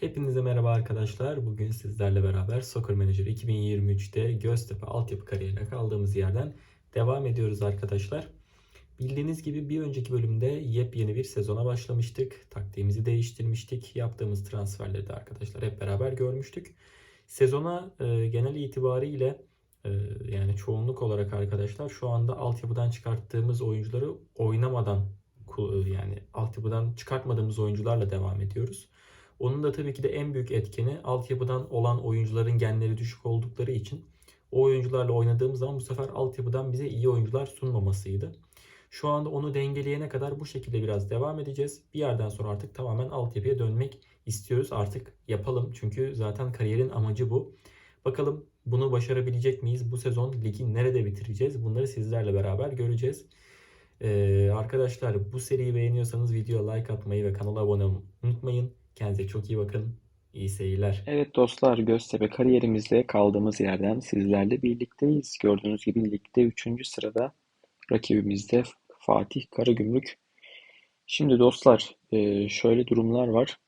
Hepinize merhaba arkadaşlar. Bugün sizlerle beraber Soccer Manager 2023'te Göztepe altyapı kariyerine kaldığımız yerden devam ediyoruz arkadaşlar. Bildiğiniz gibi bir önceki bölümde yepyeni bir sezona başlamıştık. Taktiğimizi değiştirmiştik. Yaptığımız transferleri de arkadaşlar hep beraber görmüştük. Sezona e, genel itibariyle e, yani çoğunluk olarak arkadaşlar şu anda altyapıdan çıkarttığımız oyuncuları oynamadan ku- yani altyapıdan çıkartmadığımız oyuncularla devam ediyoruz. Onun da tabii ki de en büyük etkeni altyapıdan olan oyuncuların genleri düşük oldukları için o oyuncularla oynadığımız zaman bu sefer altyapıdan bize iyi oyuncular sunmamasıydı. Şu anda onu dengeleyene kadar bu şekilde biraz devam edeceğiz. Bir yerden sonra artık tamamen altyapıya dönmek istiyoruz. Artık yapalım çünkü zaten kariyerin amacı bu. Bakalım bunu başarabilecek miyiz? Bu sezon ligi nerede bitireceğiz? Bunları sizlerle beraber göreceğiz. Ee, arkadaşlar bu seriyi beğeniyorsanız videoya like atmayı ve kanala abone olmayı unutmayın. Kendinize çok iyi bakın. İyi seyirler. Evet dostlar, Göztepe kariyerimizde kaldığımız yerden sizlerle birlikteyiz. Gördüğünüz gibi ligde 3. sırada rakibimiz de Fatih Karagümrük. Şimdi dostlar e, şöyle durumlar var.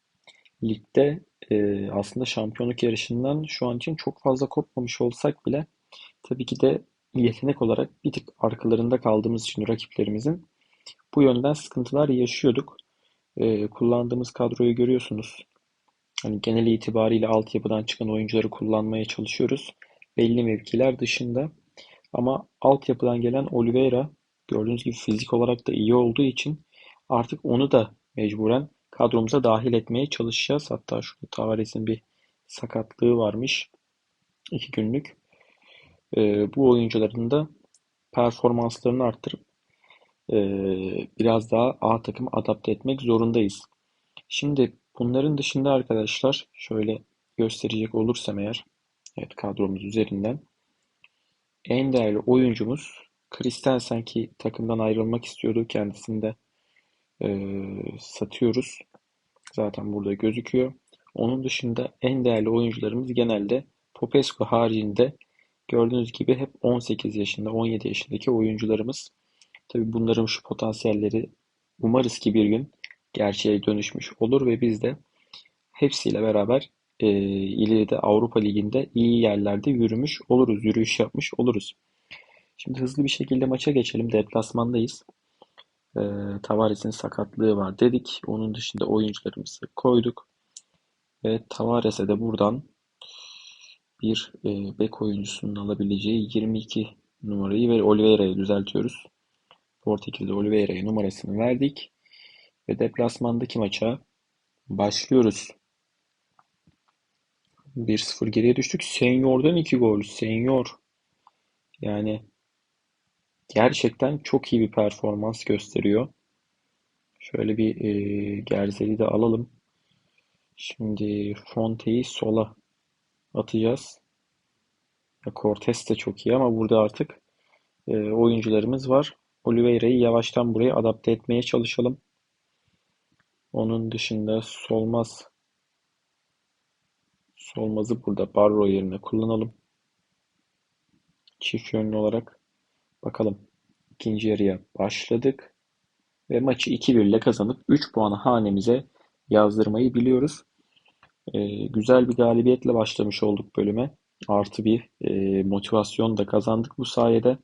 Ligde e, aslında şampiyonluk yarışından şu an için çok fazla kopmamış olsak bile tabii ki de yetenek olarak bir tık arkalarında kaldığımız için rakiplerimizin bu yönden sıkıntılar yaşıyorduk. E, kullandığımız kadroyu görüyorsunuz. Hani genel itibariyle altyapıdan çıkan oyuncuları kullanmaya çalışıyoruz. Belli mevkiler dışında. Ama altyapıdan gelen Oliveira gördüğünüz gibi fizik olarak da iyi olduğu için artık onu da mecburen kadromuza dahil etmeye çalışacağız. Hatta şurada Tavares'in bir sakatlığı varmış. iki günlük. Ee, bu oyuncuların da performanslarını arttırıp e, biraz daha A takımı adapte etmek zorundayız. Şimdi bunların dışında arkadaşlar şöyle gösterecek olursam eğer evet kadromuz üzerinden en değerli oyuncumuz Christensen ki takımdan ayrılmak istiyordu. Kendisini de e, satıyoruz. Zaten burada gözüküyor. Onun dışında en değerli oyuncularımız genelde Popescu haricinde gördüğünüz gibi hep 18 yaşında, 17 yaşındaki oyuncularımız. Tabii bunların şu potansiyelleri umarız ki bir gün gerçeğe dönüşmüş olur ve biz de hepsiyle beraber e, ileride Avrupa Ligi'nde iyi yerlerde yürümüş oluruz, yürüyüş yapmış oluruz. Şimdi hızlı bir şekilde maça geçelim. Deplasmandayız. E, Tavares'in sakatlığı var dedik. Onun dışında oyuncularımızı koyduk. Ve Tavares'e de buradan bir e, bek oyuncusunun alabileceği 22 numarayı ve Oliveira'yı düzeltiyoruz. Portekiz'de Oliveira'ya numarasını verdik. Ve deplasmandaki maça başlıyoruz. 1-0 geriye düştük. Senyor'dan 2 gol. Senyor. Yani gerçekten çok iyi bir performans gösteriyor. Şöyle bir e, Gerzeli de alalım. Şimdi Fonte'yi sola atacağız. Ya Cortes de çok iyi ama burada artık e, oyuncularımız var. Oliveira'yı yavaştan buraya adapte etmeye çalışalım. Onun dışında Solmaz Solmaz'ı burada Barro yerine kullanalım. Çift yönlü olarak bakalım. İkinci yarıya başladık ve maçı 2-1 ile kazanıp 3 puanı hanemize yazdırmayı biliyoruz. Ee, güzel bir galibiyetle başlamış olduk bölüme. Artı bir e, motivasyon da kazandık bu sayede.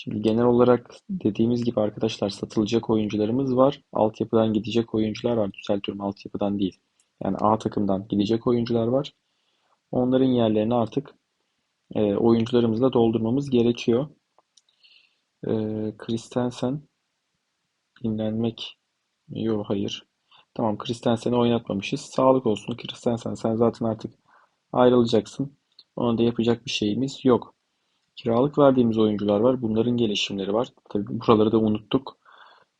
Şimdi genel olarak dediğimiz gibi arkadaşlar satılacak oyuncularımız var. Altyapıdan gidecek oyuncular var. Düzeltiyorum altyapıdan değil. Yani A takımdan gidecek oyuncular var. Onların yerlerini artık e, oyuncularımızla doldurmamız gerekiyor. E, Christensen dinlenmek yok hayır. Tamam Christensen'i oynatmamışız. Sağlık olsun Christensen sen zaten artık ayrılacaksın. Ona da yapacak bir şeyimiz yok. Kiralık verdiğimiz oyuncular var. Bunların gelişimleri var. Tabii buraları da unuttuk.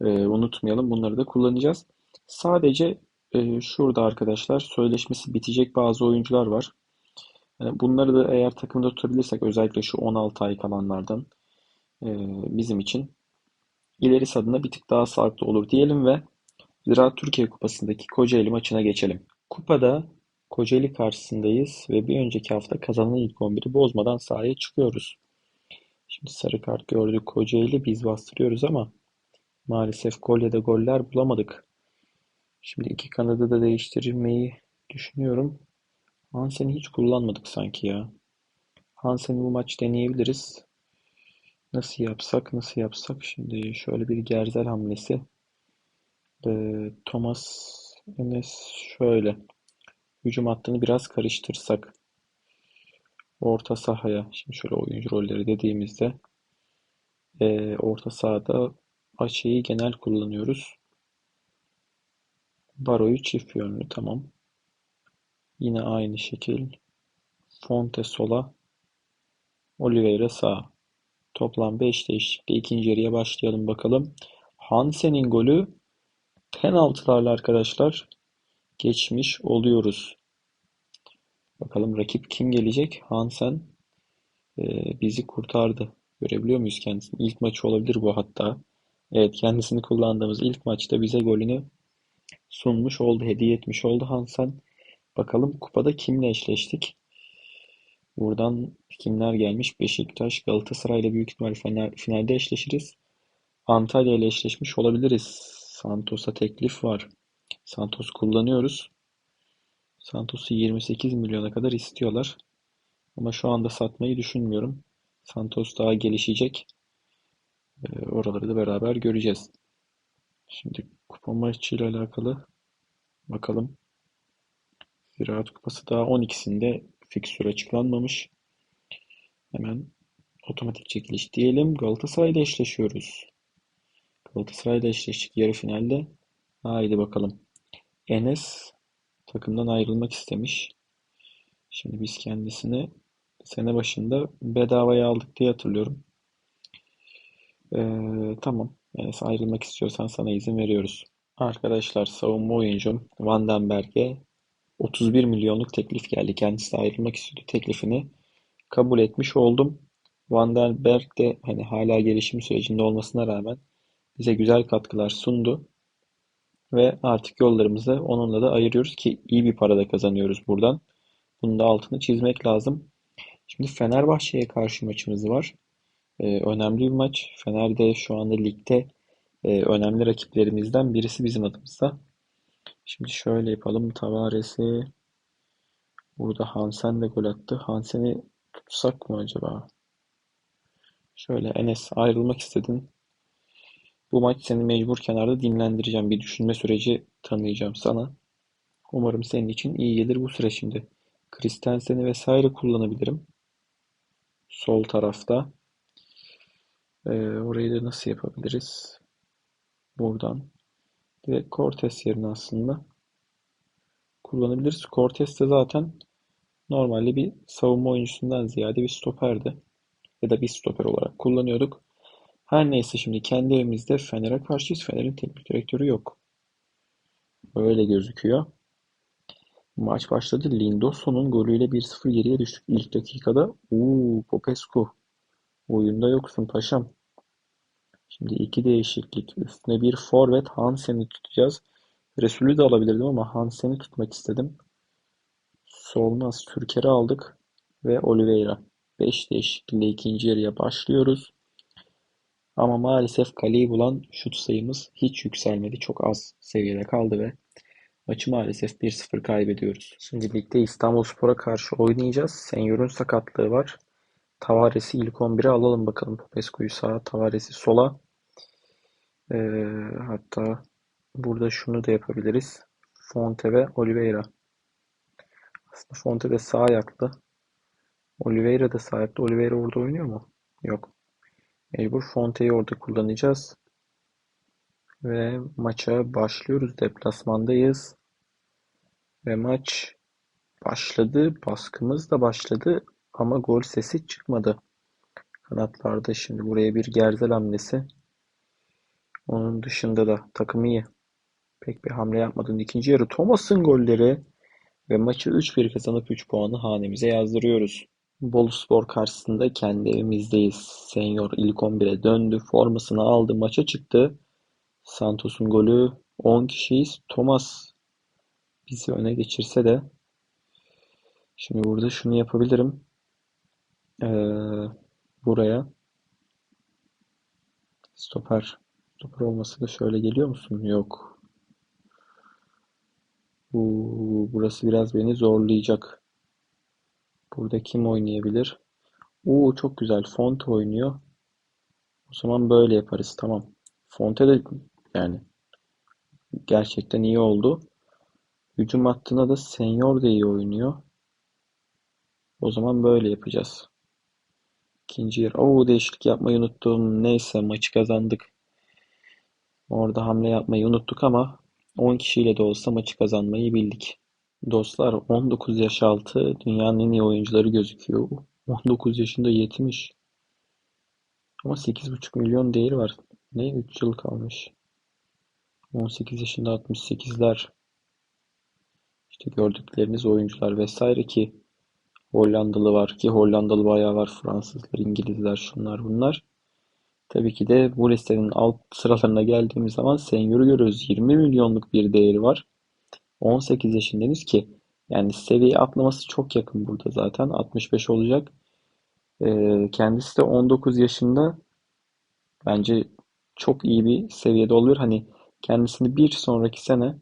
E, unutmayalım. Bunları da kullanacağız. Sadece e, şurada arkadaşlar sözleşmesi bitecek bazı oyuncular var. Bunları da eğer takımda tutabilirsek özellikle şu 16 ay kalanlardan e, bizim için ilerisi adına bir tık daha sağlıklı olur diyelim ve Ziraat Türkiye Kupası'ndaki Kocaeli maçına geçelim. Kupada Kocaeli karşısındayız ve bir önceki hafta kazanan ilk 11'i bozmadan sahaya çıkıyoruz. Şimdi sarı kart gördük Kocaeli biz bastırıyoruz ama maalesef gol ya da goller bulamadık. Şimdi iki kanadı da değiştirmeyi Düşünüyorum. Hansen'i hiç kullanmadık sanki ya. Hansen'i bu maç deneyebiliriz. Nasıl yapsak, nasıl yapsak? Şimdi şöyle bir Gerzel hamlesi. Ee, Thomas Enes şöyle. Hücum hattını biraz karıştırsak. Orta sahaya. Şimdi şöyle oyuncu rolleri dediğimizde ee, orta sahada Açı'yı genel kullanıyoruz. Baro'yu çift yönlü. Tamam. Yine aynı şekil. Fonte sola. Oliveira sağa. Toplam 5 değişiklikle ikinci yarıya başlayalım bakalım. Hansen'in golü penaltılarla arkadaşlar geçmiş oluyoruz. Bakalım rakip kim gelecek? Hansen e, bizi kurtardı. Görebiliyor muyuz kendisini? İlk maçı olabilir bu hatta. Evet kendisini kullandığımız ilk maçta bize golünü sunmuş oldu, hediye etmiş oldu Hansen. Bakalım kupada kimle eşleştik? Buradan kimler gelmiş? Beşiktaş, Galatasaray ile büyük ihtimal final, finalde eşleşiriz. Antalya ile eşleşmiş olabiliriz. Santos'a teklif var. Santos kullanıyoruz. Santos'u 28 milyona kadar istiyorlar. Ama şu anda satmayı düşünmüyorum. Santos daha gelişecek. Ee, oraları da beraber göreceğiz. Şimdi kupa maçıyla alakalı bakalım. Ziraat Kupası daha 12'sinde fiksür açıklanmamış. Hemen otomatik çekiliş diyelim. Galatasaray'la eşleşiyoruz. Galatasaray'la eşleştik yarı finalde. Haydi bakalım. Enes takımdan ayrılmak istemiş. Şimdi biz kendisini sene başında bedavaya aldık diye hatırlıyorum. Ee, tamam. Enes ayrılmak istiyorsan sana izin veriyoruz. Arkadaşlar savunma oyuncum Van den Berg'e 31 milyonluk teklif geldi. Kendisi ayrılmak istiyordu teklifini. Kabul etmiş oldum. Van den Berg de hani hala gelişim sürecinde olmasına rağmen bize güzel katkılar sundu. Ve artık yollarımızı onunla da ayırıyoruz ki iyi bir para da kazanıyoruz buradan. Bunun da altını çizmek lazım. Şimdi Fenerbahçe'ye karşı maçımız var. Ee, önemli bir maç. Fener de şu anda ligde e, önemli rakiplerimizden birisi bizim adımızda. Şimdi şöyle yapalım. Tavares'i burada Hansen de gol attı. Hansen'i tutsak mı acaba? Şöyle Enes ayrılmak istedin. Bu maç seni mecbur kenarda dinlendireceğim. Bir düşünme süreci tanıyacağım sana. Umarım senin için iyi gelir bu süre şimdi. Christensen'i vesaire kullanabilirim. Sol tarafta. Ee, orayı da nasıl yapabiliriz? Buradan. Direkt Cortes yerine aslında kullanabiliriz. Cortes de zaten normalde bir savunma oyuncusundan ziyade bir stoperdi. Ya da bir stoper olarak kullanıyorduk. Her neyse şimdi kendi evimizde Fener'e karşıyız. Fener'in teknik direktörü yok. Öyle gözüküyor. Maç başladı. Lindosso'nun golüyle 1-0 geriye düştük ilk dakikada. Uuu Popescu. Oyunda yoksun paşam. Şimdi iki değişiklik. Üstüne bir forvet Hansen'i tutacağız. Resulü de alabilirdim ama Hansen'i tutmak istedim. Solmaz Türker'i aldık. Ve Oliveira. 5 değişiklikle ikinci yarıya başlıyoruz. Ama maalesef kaleyi bulan şut sayımız hiç yükselmedi. Çok az seviyede kaldı ve maçı maalesef 1-0 kaybediyoruz. Şimdi ligde İstanbulspor'a karşı oynayacağız. Senyor'un sakatlığı var. Tavares'i ilk 11'e alalım bakalım. Popescu'yu sağa, Tavares'i sola. Ee, hatta burada şunu da yapabiliriz. Fonte ve Oliveira. Aslında Fonte de sağ ayaklı. Oliveira da ayaklı. Oliveira orada oynuyor mu? Yok. Mecbur Fonte'yi orada kullanacağız. Ve maça başlıyoruz. Deplasmandayız. Ve maç başladı. Baskımız da başladı. Ama gol sesi çıkmadı. Kanatlarda şimdi buraya bir Gerzel hamlesi. Onun dışında da takım iyi. Pek bir hamle yapmadın. İkinci yarı Thomas'ın golleri ve maçı 3-1 kazanıp 3 puanı hanemize yazdırıyoruz. Boluspor karşısında kendi evimizdeyiz. Senyor ilk 11'e döndü. Formasını aldı. Maça çıktı. Santos'un golü 10 kişiyiz. Thomas bizi öne geçirse de şimdi burada şunu yapabilirim. Ee, buraya stoper stoper olması da şöyle geliyor musun? Yok. Uuu, burası biraz beni zorlayacak. Burada kim oynayabilir? Uuu çok güzel. Fonte oynuyor. O zaman böyle yaparız. Tamam. Fonte de yani gerçekten iyi oldu. Hücum hattına da Senyor da iyi oynuyor. O zaman böyle yapacağız. İkinci yarı. Oo değişiklik yapmayı unuttum. Neyse maçı kazandık. Orada hamle yapmayı unuttuk ama 10 kişiyle de olsa maçı kazanmayı bildik. Dostlar 19 yaş altı dünyanın en iyi oyuncuları gözüküyor. 19 yaşında yetmiş. Ama 8,5 milyon değeri var. Ne? 3 yıl kalmış. 18 yaşında 68'ler. İşte gördükleriniz oyuncular vesaire ki Hollandalı var ki Hollandalı bayağı var. Fransızlar, İngilizler, şunlar bunlar. Tabii ki de bu listenin alt sıralarına geldiğimiz zaman Senyör'ü görüyoruz. 20 milyonluk bir değeri var. 18 yaşındayız ki yani seviye atlaması çok yakın burada zaten. 65 olacak. Ee, kendisi de 19 yaşında bence çok iyi bir seviyede oluyor. Hani kendisini bir sonraki sene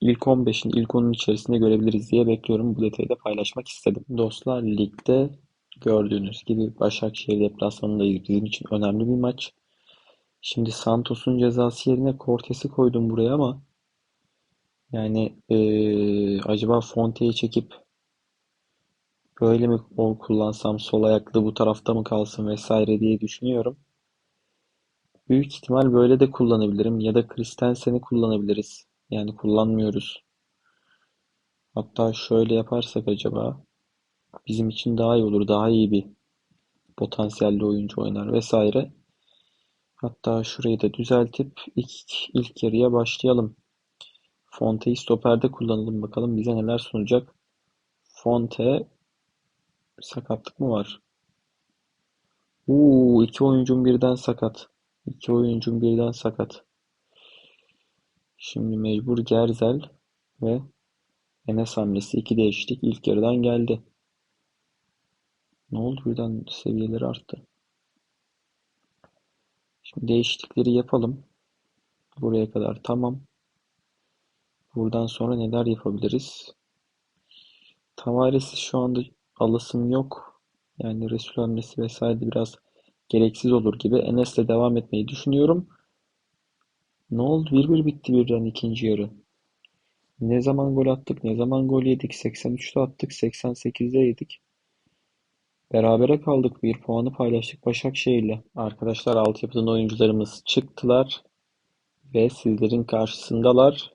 ilk 15'in, ilk 10'un içerisinde görebiliriz diye bekliyorum. Bu detayı da paylaşmak istedim. Dostlar ligde gördüğünüz gibi Başakşehir deplasmanındayız. Bizim için önemli bir maç. Şimdi Santos'un cezası yerine Cortes'i koydum buraya ama yani eee, acaba Fonte'yi çekip böyle mi ol kullansam sol ayaklı bu tarafta mı kalsın vesaire diye düşünüyorum. Büyük ihtimal böyle de kullanabilirim ya da Christensen'i kullanabiliriz. Yani kullanmıyoruz. Hatta şöyle yaparsak acaba bizim için daha iyi olur. Daha iyi bir potansiyelli oyuncu oynar vesaire. Hatta şurayı da düzeltip ilk, ilk yarıya başlayalım. Fonte'yi stoperde kullanalım bakalım bize neler sunacak. Fonte sakatlık mı var? Uuu iki oyuncum birden sakat. İki oyuncum birden sakat. Şimdi mecbur Gerzel ve Enes hamlesi. iki değişiklik ilk yarıdan geldi. Ne oldu birden seviyeleri arttı. Şimdi değişiklikleri yapalım. Buraya kadar tamam. Buradan sonra neler yapabiliriz? Tavares'i şu anda alasım yok. Yani Resul hamlesi vesaire de biraz gereksiz olur gibi. Enes'le devam etmeyi düşünüyorum. Ne oldu? 1-1 bitti birden ikinci yarı. Ne zaman gol attık, ne zaman gol yedik? 83'te attık, 88'de yedik. Berabere kaldık. Bir puanı paylaştık Başakşehir'le. Arkadaşlar altyapıdan oyuncularımız çıktılar ve sizlerin karşısındalar.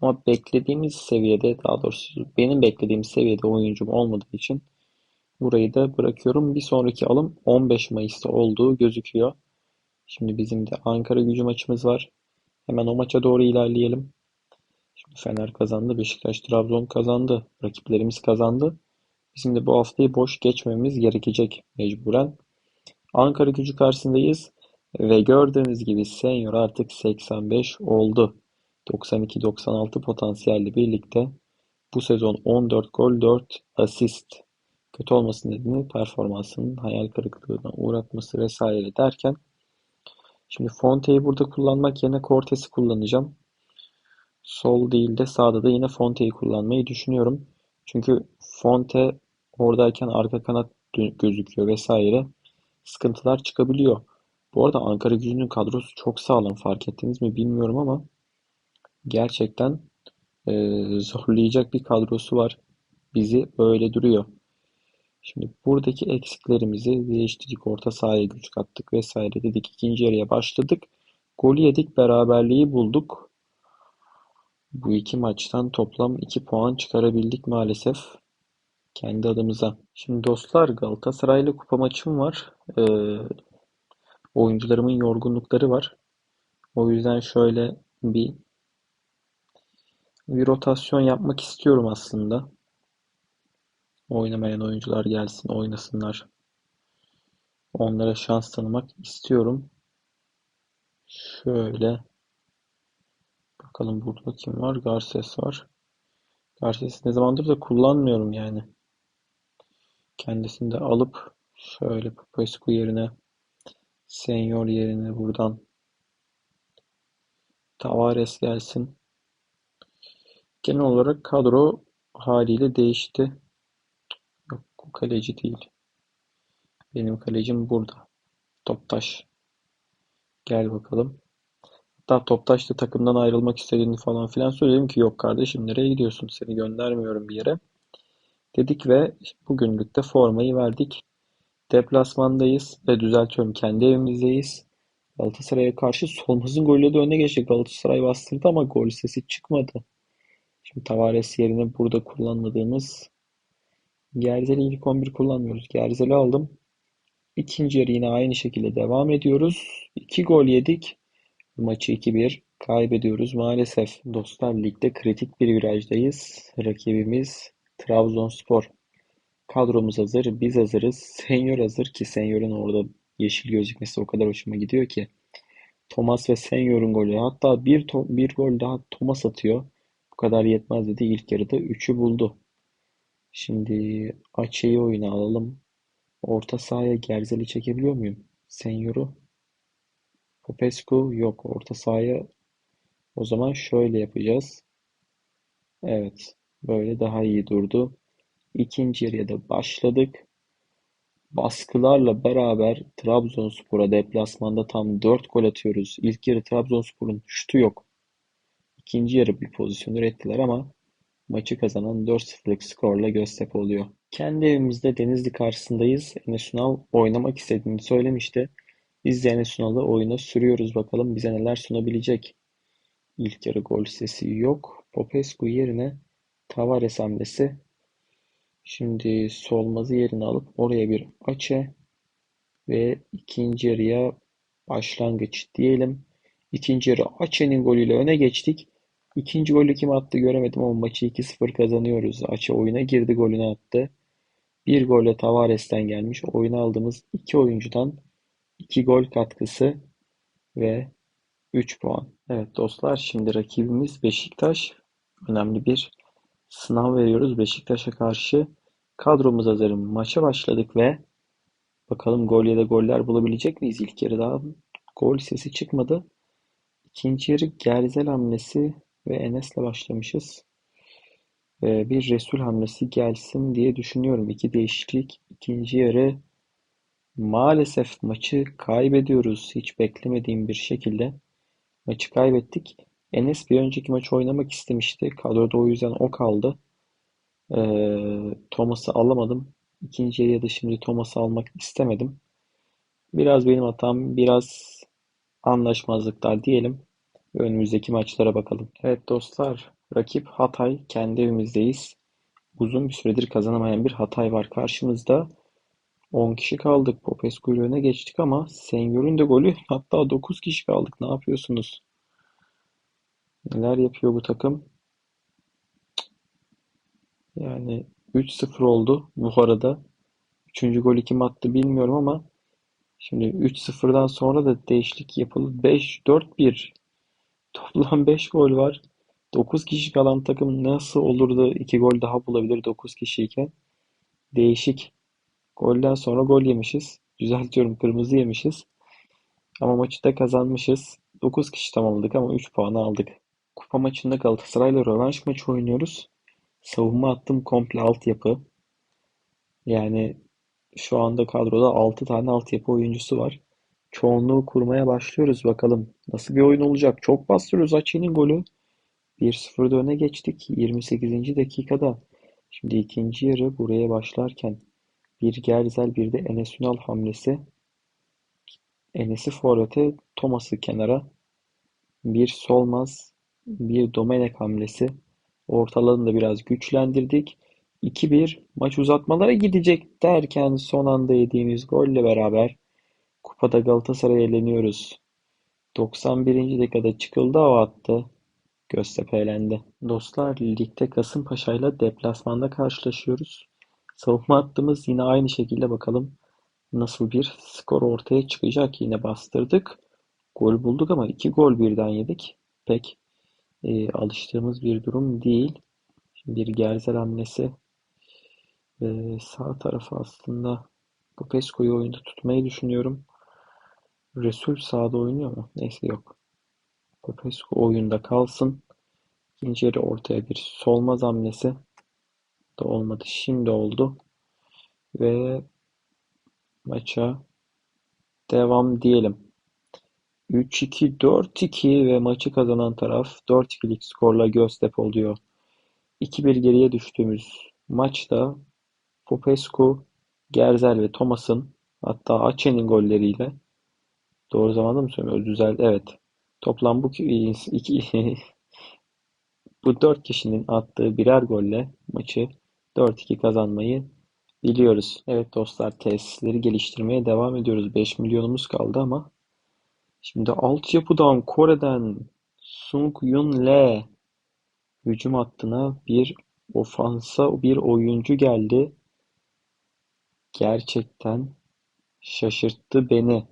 Ama beklediğimiz seviyede, daha doğrusu benim beklediğim seviyede oyuncum olmadığı için burayı da bırakıyorum. Bir sonraki alım 15 Mayıs'ta olduğu gözüküyor. Şimdi bizim de Ankara gücü maçımız var. Hemen o maça doğru ilerleyelim. Şimdi Fener kazandı, Beşiktaş, Trabzon kazandı. Rakiplerimiz kazandı. Bizim de bu haftayı boş geçmemiz gerekecek mecburen. Ankara gücü karşısındayız. Ve gördüğünüz gibi Senior artık 85 oldu. 92-96 potansiyelle birlikte bu sezon 14 gol 4 asist. Kötü olması nedeni performansının hayal kırıklığına uğratması vesaire derken şimdi Fonte'yi burada kullanmak yerine Cortes'i kullanacağım. Sol değil de sağda da yine Fonte'yi kullanmayı düşünüyorum. Çünkü Fonte oradayken arka kanat gözüküyor vesaire. Sıkıntılar çıkabiliyor. Bu arada Ankara Gücü'nün kadrosu çok sağlam. Fark ettiniz mi bilmiyorum ama gerçekten e, zorlayacak bir kadrosu var. Bizi öyle duruyor. Şimdi buradaki eksiklerimizi değiştirdik. Orta sahaya güç kattık vesaire dedik. İkinci yarıya başladık. Golü yedik. Beraberliği bulduk. Bu iki maçtan toplam 2 puan çıkarabildik maalesef. Kendi adımıza. Şimdi dostlar Galatasaray'la kupa maçım var. Ee, oyuncularımın yorgunlukları var. O yüzden şöyle bir bir rotasyon yapmak istiyorum aslında. Oynamayan oyuncular gelsin, oynasınlar. Onlara şans tanımak istiyorum. Şöyle bakalım burada kim var? Garces var. Garces'i ne zamandır da kullanmıyorum yani. Kendisini de alıp şöyle Popescu yerine Senior yerine buradan Tavares gelsin. Genel olarak kadro haliyle değişti. Yok, bu kaleci değil. Benim kalecim burada. Toptaş. Gel bakalım. Hatta Toptaş da takımdan ayrılmak istediğini falan filan söyledim ki yok kardeşim nereye gidiyorsun? Seni göndermiyorum bir yere. Dedik ve bugünlük de formayı verdik. Deplasmandayız ve düzeltiyorum kendi evimizdeyiz. Galatasaray'a karşı Solmaz'ın golüyle de öne geçtik. Galatasaray bastırdı ama gol sesi çıkmadı. Şimdi Tavares yerine burada kullanmadığımız Gerzel'i ilk 11 kullanmıyoruz. Gerzel'i aldım. İkinci yarı yine aynı şekilde devam ediyoruz. 2 gol yedik. Maçı 2-1 kaybediyoruz maalesef. Dostlar ligde kritik bir virajdayız. Rakibimiz Trabzonspor. Kadromuz hazır, biz hazırız. Senyor hazır ki Senyor'un orada yeşil gözükmesi o kadar hoşuma gidiyor ki. Thomas ve Senyor'un golü. Hatta bir, bir gol daha Thomas atıyor. Bu kadar yetmez dedi. İlk yarıda 3'ü buldu. Şimdi Açe'yi oyuna alalım. Orta sahaya Gerzel'i çekebiliyor muyum? Senyor'u. Popescu yok. Orta sahaya o zaman şöyle yapacağız. Evet. Böyle daha iyi durdu. İkinci yarıya da başladık. Baskılarla beraber Trabzonspor'a deplasmanda tam 4 gol atıyoruz. İlk yarı Trabzonspor'un şutu yok. İkinci yarı bir pozisyon ürettiler ama maçı kazanan 4-0'lık skorla Göztepe oluyor. Kendi evimizde Denizli karşısındayız. Enes Ünal oynamak istediğini söylemişti. Biz de Enes Ünal'ı oyuna sürüyoruz. Bakalım bize neler sunabilecek. İlk yarı gol sesi yok. Popescu yerine Tavares hamlesi. Şimdi Solmaz'ı yerine alıp oraya bir Açe ve ikinci yarıya başlangıç diyelim. İkinci yarı Açe'nin golüyle öne geçtik. İkinci golü kim attı göremedim ama maçı 2-0 kazanıyoruz. Açe oyuna girdi golünü attı. Bir golle Tavares'ten gelmiş. Oyuna aldığımız iki oyuncudan iki gol katkısı ve 3 puan. Evet dostlar şimdi rakibimiz Beşiktaş. Önemli bir sınav veriyoruz Beşiktaş'a karşı. Kadromuz hazır. Maça başladık ve bakalım gol ya da goller bulabilecek miyiz? İlk yarıda gol sesi çıkmadı. İkinci yarı Gerzel hamlesi ve Enes'le başlamışız. Ve bir Resul hamlesi gelsin diye düşünüyorum. İki değişiklik. İkinci yarı maalesef maçı kaybediyoruz. Hiç beklemediğim bir şekilde maçı kaybettik. Enes bir önceki maçı oynamak istemişti. Kadroda o yüzden o kaldı. Ee, Thomas'ı alamadım. İkinci yarıya da şimdi Thomas'ı almak istemedim. Biraz benim hatam, biraz anlaşmazlıklar diyelim. Önümüzdeki maçlara bakalım. Evet dostlar, rakip Hatay. Kendi evimizdeyiz. Uzun bir süredir kazanamayan bir Hatay var karşımızda. 10 kişi kaldık. Popescu ile öne geçtik ama Senyor'un da golü hatta 9 kişi kaldık. Ne yapıyorsunuz? Neler yapıyor bu takım? Yani 3-0 oldu bu arada. Üçüncü golü kim attı bilmiyorum ama şimdi 3-0'dan sonra da değişiklik yapıldı. 5-4-1 toplam 5 gol var. 9 kişi kalan takım nasıl olur da 2 gol daha bulabilir 9 kişiyken? Değişik. Golden sonra gol yemişiz. Düzeltiyorum kırmızı yemişiz. Ama maçı da kazanmışız. 9 kişi tamamladık ama 3 puanı aldık. Kupa maçında Galatasaray'la rövanş maçı oynuyoruz. Savunma hattım komple altyapı. Yani şu anda kadroda 6 tane altyapı oyuncusu var. Çoğunluğu kurmaya başlıyoruz bakalım. Nasıl bir oyun olacak? Çok bastırıyoruz. Açı'nın golü. 1-0'da öne geçtik. 28. dakikada. Şimdi ikinci yarı buraya başlarken bir Gerzel bir de Enes Ünal hamlesi. Enes'i forvete, Thomas'ı kenara. Bir Solmaz, bir Domenek hamlesi. Ortalarını da biraz güçlendirdik. 2-1 maç uzatmalara gidecek derken son anda yediğimiz golle beraber kupada Galatasaray'a eleniyoruz. 91. dakikada çıkıldı hava attı. Göztepe elendi. Dostlar ligde Kasımpaşa'yla deplasmanda karşılaşıyoruz. Savunma hattımız yine aynı şekilde bakalım nasıl bir skor ortaya çıkacak. Yine bastırdık. Gol bulduk ama iki gol birden yedik. Pek e, alıştığımız bir durum değil. Şimdi bir Gerzel hamlesi. E, sağ tarafı aslında Popescu'yu oyunda tutmayı düşünüyorum. Resul sağda oynuyor mu? Neyse yok. Popescu oyunda kalsın. İkinci yarı ortaya bir solmaz hamlesi da olmadı. Şimdi oldu. Ve maça devam diyelim. 3-2, 4-2 ve maçı kazanan taraf 4-2'lik skorla Göztepe oluyor. 2-1 geriye düştüğümüz maçta Popescu, Gerzel ve Thomas'ın hatta Açe'nin golleriyle doğru zamanda mı söylüyorum? Düzeldi. Evet. Toplam bu iki, bu dört kişinin attığı birer golle maçı 4-2 kazanmayı biliyoruz. Evet dostlar tesisleri geliştirmeye devam ediyoruz. 5 milyonumuz kaldı ama şimdi altyapıdan Kore'den Sung Yun Lee hücum hattına bir ofansa bir oyuncu geldi. Gerçekten şaşırttı beni.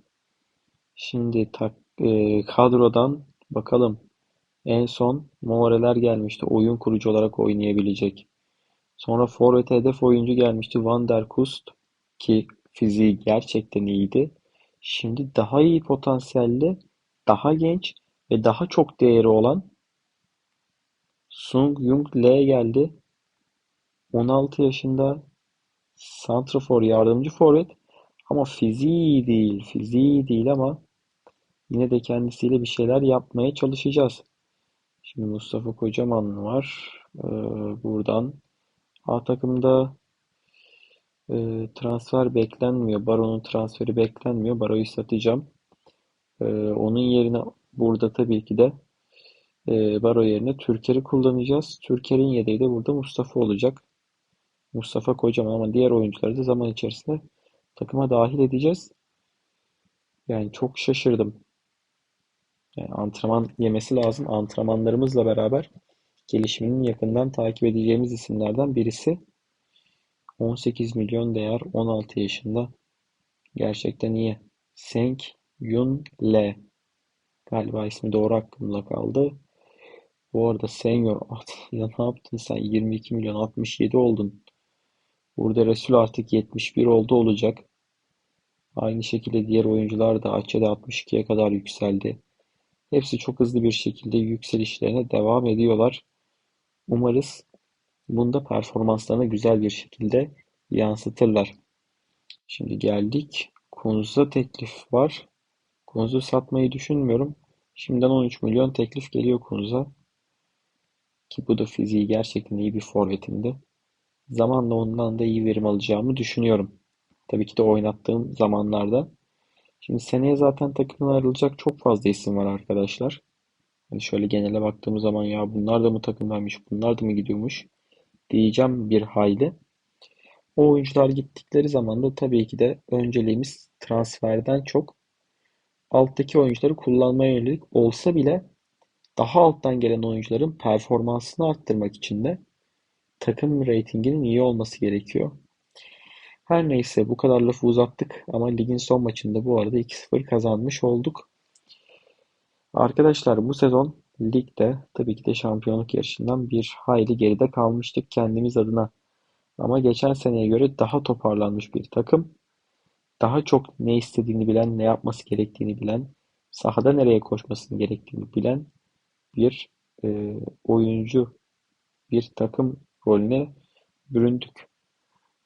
Şimdi tak, e, kadrodan bakalım. En son Moreler gelmişti. Oyun kurucu olarak oynayabilecek. Sonra forvete hedef oyuncu gelmişti. Van der Kust ki fiziği gerçekten iyiydi. Şimdi daha iyi potansiyelli, daha genç ve daha çok değeri olan Sung Jung Lee geldi. 16 yaşında santrafor, yardımcı forvet ama fiziği değil. Fiziği değil ama yine de kendisiyle bir şeyler yapmaya çalışacağız. Şimdi Mustafa Kocaman var. Ee, buradan A takımda e, transfer beklenmiyor. Baro'nun transferi beklenmiyor. Baro'yu satacağım. Ee, onun yerine burada tabii ki de e, Baro yerine Türker'i kullanacağız. Türker'in yedeği de burada Mustafa olacak. Mustafa Kocaman ama diğer oyuncuları da zaman içerisinde takıma dahil edeceğiz. Yani çok şaşırdım. Yani antrenman yemesi lazım. Antrenmanlarımızla beraber gelişimini yakından takip edeceğimiz isimlerden birisi. 18 milyon değer 16 yaşında. Gerçekten iyi. Seng Yun Le. Galiba ismi doğru aklımda kaldı. Bu arada senior ya ne yaptın sen 22 milyon 67 oldun. Burada Resul artık 71 oldu olacak. Aynı şekilde diğer oyuncular da Açe'de 62'ye kadar yükseldi. Hepsi çok hızlı bir şekilde yükselişlerine devam ediyorlar. Umarız bunda performanslarını güzel bir şekilde yansıtırlar. Şimdi geldik. Kunz'a teklif var. Kunz'u satmayı düşünmüyorum. Şimdiden 13 milyon teklif geliyor Kunz'a. Ki bu da fiziği gerçekten iyi bir forvetinde. Zamanla ondan da iyi verim alacağımı düşünüyorum. Tabii ki de oynattığım zamanlarda. Şimdi seneye zaten takımdan ayrılacak çok fazla isim var arkadaşlar. Hani şöyle genele baktığımız zaman ya bunlar da mı takımdaymış, bunlar da mı gidiyormuş diyeceğim bir hayli. O oyuncular gittikleri zaman da tabii ki de önceliğimiz transferden çok alttaki oyuncuları kullanmaya yönelik olsa bile daha alttan gelen oyuncuların performansını arttırmak için de takım reytinginin iyi olması gerekiyor. Her neyse bu kadar lafı uzattık ama ligin son maçında bu arada 2-0 kazanmış olduk. Arkadaşlar bu sezon ligde tabii ki de şampiyonluk yarışından bir hayli geride kalmıştık kendimiz adına. Ama geçen seneye göre daha toparlanmış bir takım. Daha çok ne istediğini bilen, ne yapması gerektiğini bilen, sahada nereye koşmasını gerektiğini bilen bir e, oyuncu, bir takım rolüne büründük.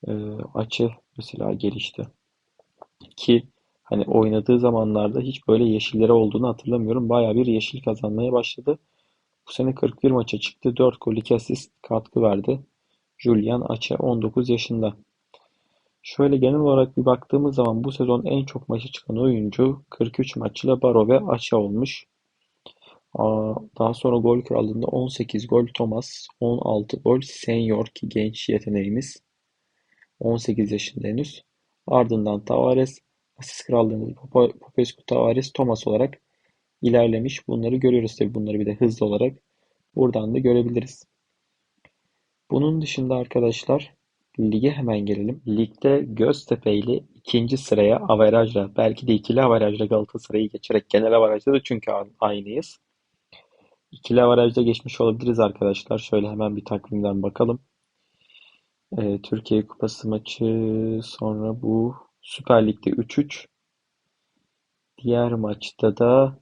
E, açı mesela gelişti. Ki hani oynadığı zamanlarda hiç böyle yeşillere olduğunu hatırlamıyorum. Baya bir yeşil kazanmaya başladı. Bu sene 41 maça çıktı. 4 gol 2 asist katkı verdi. Julian Ache 19 yaşında. Şöyle genel olarak bir baktığımız zaman bu sezon en çok maça çıkan oyuncu 43 maçla Baro ve Ache olmuş. Daha sonra gol krallığında 18 gol Thomas, 16 gol Senior ki genç yeteneğimiz. 18 yaşında henüz. Ardından Tavares, asist krallığında Popescu, Tavares, Thomas olarak ilerlemiş. Bunları görüyoruz tabii bunları bir de hızlı olarak buradan da görebiliriz. Bunun dışında arkadaşlar lige hemen gelelim. Ligde Göztepe ile ikinci sıraya averajla belki de ikili averajla Galatasaray'ı geçerek genel averajda da çünkü aynıyız. İkili avarajda geçmiş olabiliriz arkadaşlar. Şöyle hemen bir takvimden bakalım. Ee, Türkiye Kupası maçı sonra bu Süper Lig'de 3-3. Diğer maçta da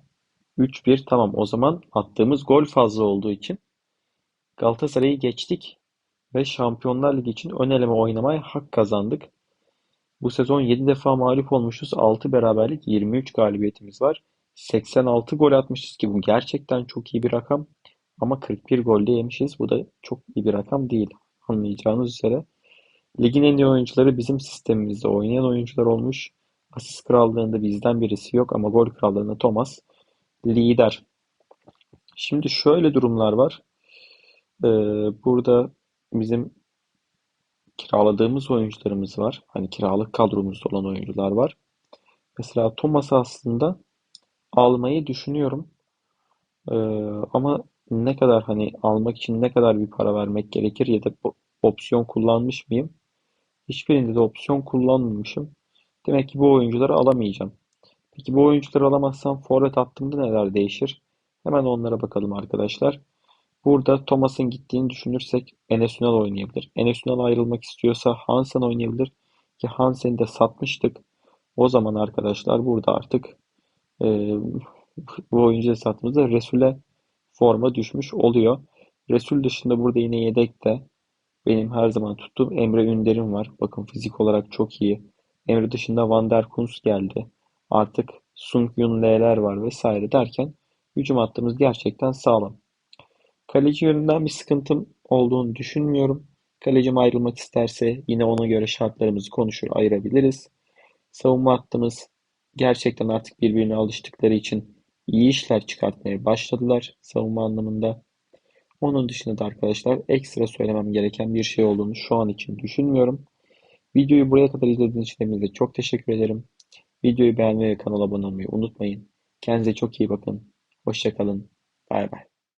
3-1 tamam o zaman attığımız gol fazla olduğu için Galatasaray'ı geçtik ve Şampiyonlar Ligi için ön eleme oynamaya hak kazandık. Bu sezon 7 defa mağlup olmuşuz. 6 beraberlik, 23 galibiyetimiz var. 86 gol atmışız ki bu gerçekten çok iyi bir rakam. Ama 41 golde yemişiz. Bu da çok iyi bir rakam değil. Anlayacağınız üzere. Ligin en iyi oyuncuları bizim sistemimizde oynayan oyuncular olmuş. Asist krallığında bizden birisi yok ama gol krallığında Thomas lider. Şimdi şöyle durumlar var. Ee, burada bizim kiraladığımız oyuncularımız var. Hani kiralık kadromuzda olan oyuncular var. Mesela Thomas'ı aslında almayı düşünüyorum. Ee, ama ne kadar hani almak için ne kadar bir para vermek gerekir ya da bu opsiyon kullanmış mıyım? Hiçbirinde de opsiyon kullanmamışım. Demek ki bu oyuncuları alamayacağım. Peki bu oyuncuları alamazsam forvet hattımda neler değişir? Hemen onlara bakalım arkadaşlar. Burada Thomas'ın gittiğini düşünürsek Enes Ünal oynayabilir. Enes Ünal ayrılmak istiyorsa Hansen oynayabilir. Ki Hansen'i de satmıştık. O zaman arkadaşlar burada artık bu oyuncu sattığımızda Resul'e forma düşmüş oluyor. Resul dışında burada yine yedekte benim her zaman tuttuğum Emre Ünder'im var. Bakın fizik olarak çok iyi. Emre dışında Van der Kunz geldi. Artık Sung-Yun Lee'ler var vesaire derken hücum hattımız gerçekten sağlam. Kaleci yönünden bir sıkıntım olduğunu düşünmüyorum. Kalecim ayrılmak isterse yine ona göre şartlarımızı konuşur ayırabiliriz. Savunma hattımız gerçekten artık birbirine alıştıkları için iyi işler çıkartmaya başladılar savunma anlamında. Onun dışında da arkadaşlar ekstra söylemem gereken bir şey olduğunu şu an için düşünmüyorum. Videoyu buraya kadar izlediğiniz için hepinize çok teşekkür ederim. Videoyu beğenmeyi ve kanala abone olmayı unutmayın. Kendinize çok iyi bakın. Hoşça kalın. Bay bay.